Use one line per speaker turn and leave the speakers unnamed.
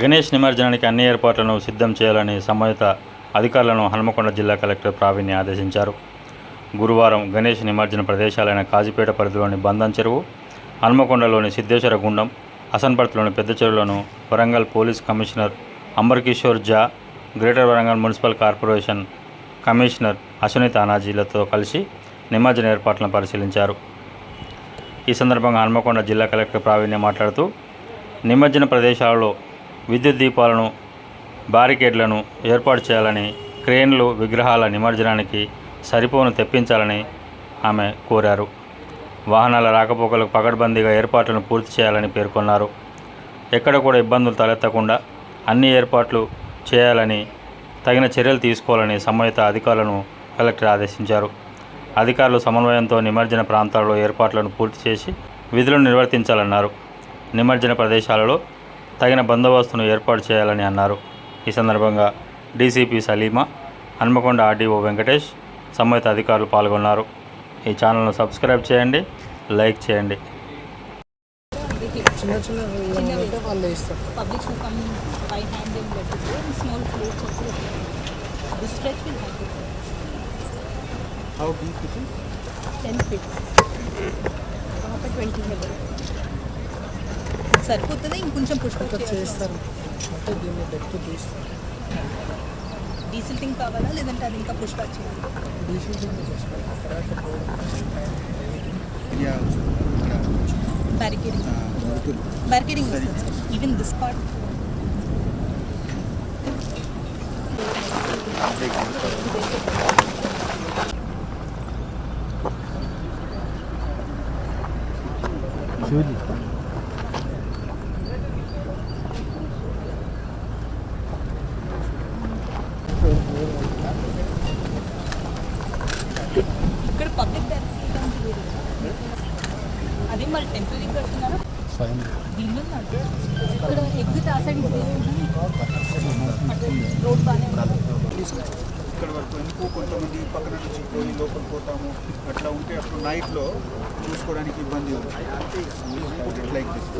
గణేష్ నిమజ్జనానికి అన్ని ఏర్పాట్లను సిద్ధం చేయాలని సంబంధిత అధికారులను హనుమకొండ జిల్లా కలెక్టర్ ప్రావీణ్య ఆదేశించారు. గురువారం గణేష్ నిమజ్జన ప్రదేశాలైన కాజీపేట పరిధిలోని బంధన్ చెరువు హనుమకొండలోని సిద్ధేశ్వర గుండం హసన్పర్తిలోని పెద్ద చెరువులను Warangal police commissioner Ambar Kishore Jha greater Warangal municipal corporation commissioner Ashwini తానాజీలతో కలిసి నిమజ్జన ఏర్పాట్లను పరిశీలించారు. ఈ సందర్భంగా హన్మకొండ జిల్లా కలెక్టర్ ప్రావీణ్య మాట్లాడుతూ నిమజ్జన ప్రదేశాలలో విద్యుత్ దీపాలను బారికేడ్లను ఏర్పాటు చేయాలని క్రేన్లు విగ్రహాల నిమజ్జనానికి సరిపోను తెప్పించాలని ఆమె కోరారు. వాహనాల రాకపోకలకు పకడ్బందీగా ఏర్పాట్లను పూర్తి చేయాలని పేర్కొన్నారు. ఎక్కడ కూడా ఇబ్బందులు తలెత్తకుండా అన్ని ఏర్పాట్లు చేయాలని తగిన చర్యలు తీసుకోవాలని సంబంధిత అధికారులను కలెక్టర్ ఆదేశించారు. అధికారులు సమన్వయంతో నిమజ్జన ప్రాంతాల్లో ఏర్పాట్లను పూర్తి చేసి విధులను నిర్వర్తించాలన్నారు. నిమజ్జన ప్రదేశాలలో తగిన బందోబస్తును ఏర్పాటు చేయాలని అన్నారు ఈ సందర్భంగా డీసీపీ సలీమా హన్మకొండ ఆర్డీఓ వెంకటేష్ సంబంధిత అధికారులు పాల్గొన్నారు ఈ ఛానల్ను సబ్స్క్రైబ్ చేయండి లైక్ చేయండి
How deep it
is?
10 feet. 20. సరిపోతుంది? ఇంకొంచెం పుష్ప
చేస్తారు. అంటే దీన్ని డెప్త్ తీస్తారు
డీసిల్టింగ్ కావాలా? లేదంటే అది ఇంకా పుష్ప చేయాలి?
తర్వాత
barricading barricading even this part ఇక్కడ పబ్లిక్ బ్యారికేడింగ్ అదే మరి దీనిలో నాకు ఇక్కడ ఎగ్జిట్ ఆ సైడ్ రోడ్ బాగానే ఉంది.
ఇక్కడ వరకు ఎందుకు కొంతమంది పక్కన నుంచి పోయి లోపల పోతాము? అట్లా ఉంటే అప్పుడు నైట్లో చూసుకోవడానికి ఇబ్బంది ఉంది. Like this